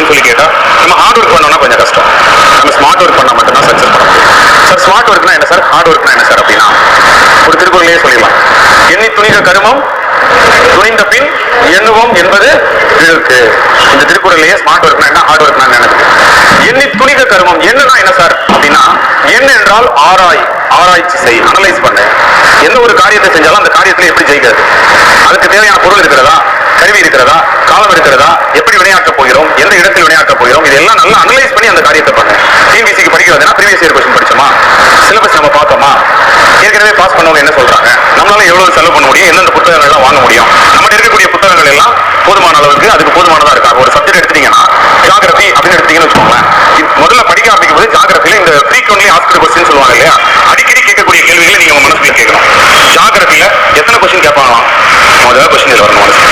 அப்படின்னு சொல்லி கேட்டால் நம்ம ஹார்ட் ஒர்க் பண்ணோம்னா கொஞ்சம் கஷ்டம். நம்ம ஸ்மார்ட் ஒர்க் பண்ணால் மட்டும்தான் சக்ஸஸ் பண்ண முடியும். சார் ஸ்மார்ட் ஒர்க்னா என்ன சார் ஹார்ட் ஒர்க்னா என்ன சார் அப்படின்னா ஒரு திருக்குறளையே சொல்லிடலாம். எண்ணி துணிக கருமம் துணிந்த பின் எண்ணுவோம் என்பது இருக்கு இந்த திருக்குறளையே ஸ்மார்ட் ஒர்க்னா என்ன ஹார்ட் ஒர்க்னா என்ன? எண்ணி துணிக கருமம் என்னன்னா என்ன சார் அப்படின்னா என்ன என்றால் ஆராய் ஆராய்ச்சி செய் அனலைஸ் பண்ண. எந்த ஒரு காரியத்தை செஞ்சாலும் அந்த காரியத்துல எப்படி ஜெயிக்கிறது? அதுக்கு தேவையான பொருள் இருக்கிறதா? கருவி இருக்கிறதா? காலம் இருக்கிறதா? எப்படி கேள்வி வந்ததுன்னா ப்ரீவியஸ் இயர் கொஸ்டின் படிச்சோமா? சிலபஸ் நம்ம பார்த்தோமா? ஏற்கனவே பாஸ் பண்ணவங்க என்ன சொல்றாங்க? நம்மளால எவ்வளவு செலவு பண்ண முடியும்? எந்தெந்த புத்தகங்கள்லாம் வாங்க முடியும்? நம்ம இருக்கக்கூடிய புத்தகங்கள் எல்லாம் போதுமான அளவுக்கு அதுக்கு போதுமானதா இருக்கா? ஒரு சப்ஜெக்ட் எடுத்தீங்கன்னா ஜாகிரபி அப்படின்னு எடுத்தீங்கன்னு வச்சுக்கோங்களேன். முதல்ல படிக்க ஆரம்பிக்கும் போது ஜாகிரபியில இந்த ஃப்ரீக்வெண்ட்லி ஆஸ்கர் கொஸ்டின் சொல்லுவாங்க இல்லையா? அடிக்கடி கேட்கக்கூடிய கேள்விகளை நீங்க உங்க மனசுல கேட்கணும். ஜாகிரபியில எத்தனை கொஸ்டின் கேட்பாங்க முதல்ல கொஸ்டின் வரணும் மனசு